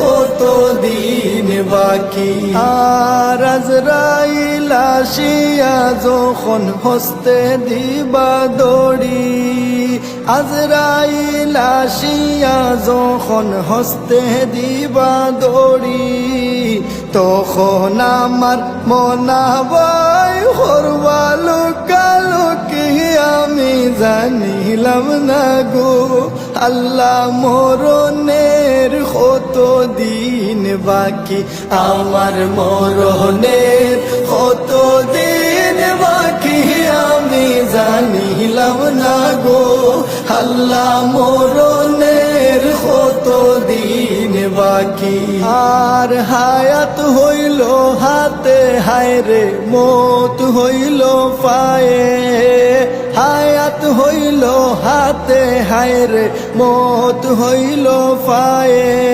কত দিন বাকি? আর আজরাইল যখন হস্তে দিবা দড়ি আজরাইল আসিয়া যখন হস্তে দিবা দড়ি, তখন আমার মনাবাই হরবালো কালো কি আমি জানিলাম না গো, আল্লাহ মরণের কত দিন বাকি আমার মরণের? কত দিন বাকি আমি জানিলাম না গো। আল্লাহ মরণের কত দিন বাকি? আর হায়াত হইল হাতে, হায় রে, মত হইল পায়ে। হায়াত হইল হাতে, হায় রে, মত হইল পায়ে।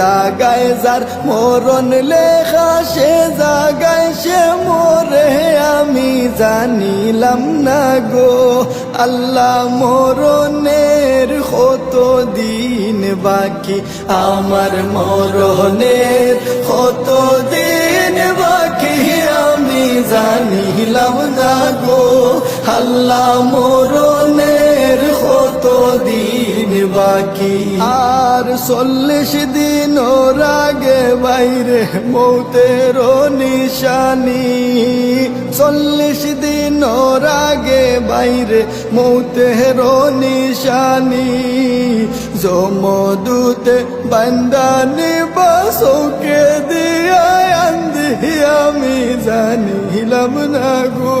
জাগায় যার মরণ লেখা, সে জাগায় সে মরে। আমি জানিলাম না গো, আল্লাহ মরণের কত দিন বাকি? আমার মরণের কত দিন বাকি? আমি জানিলাম না গো, আল্লাহ দিন বাকি। আর চল্লিশ দিন রাগে বাইরে মৌতের নিশানি। চল্লিশ দিন রাগে বাইরে মৌতের নিশানি। জমদূতে বান্দানি বাসকে দিয়া আন্ধি আমি জানিলাম না গো।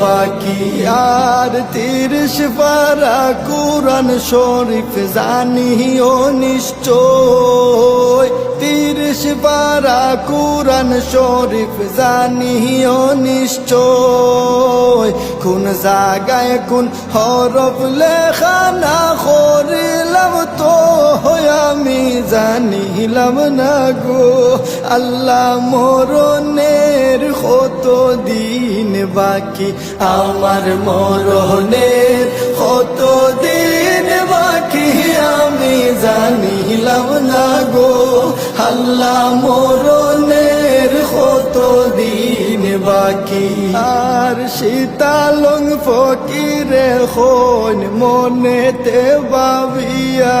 বাকি আর তিরিশ পারা কোরআন শরীফ জানিও নিশ্চয়। তিরিশ পারা কোরআন শরীফ জানিও নিশ্চয়। কোন জাগায় কোন হরফ লেখা না তো আমি জানিলাম না গো, আল্লাহ মরণের কত দিন বাকি? আমার মরণের কত দিন বাকি? আমি জানিলাম না গো, আল্লাহ মরণের কত দিন বাকি? আর শীতালং ফকিরে হন মনেতে বাবিয়া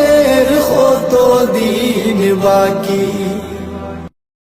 দিন বাকি।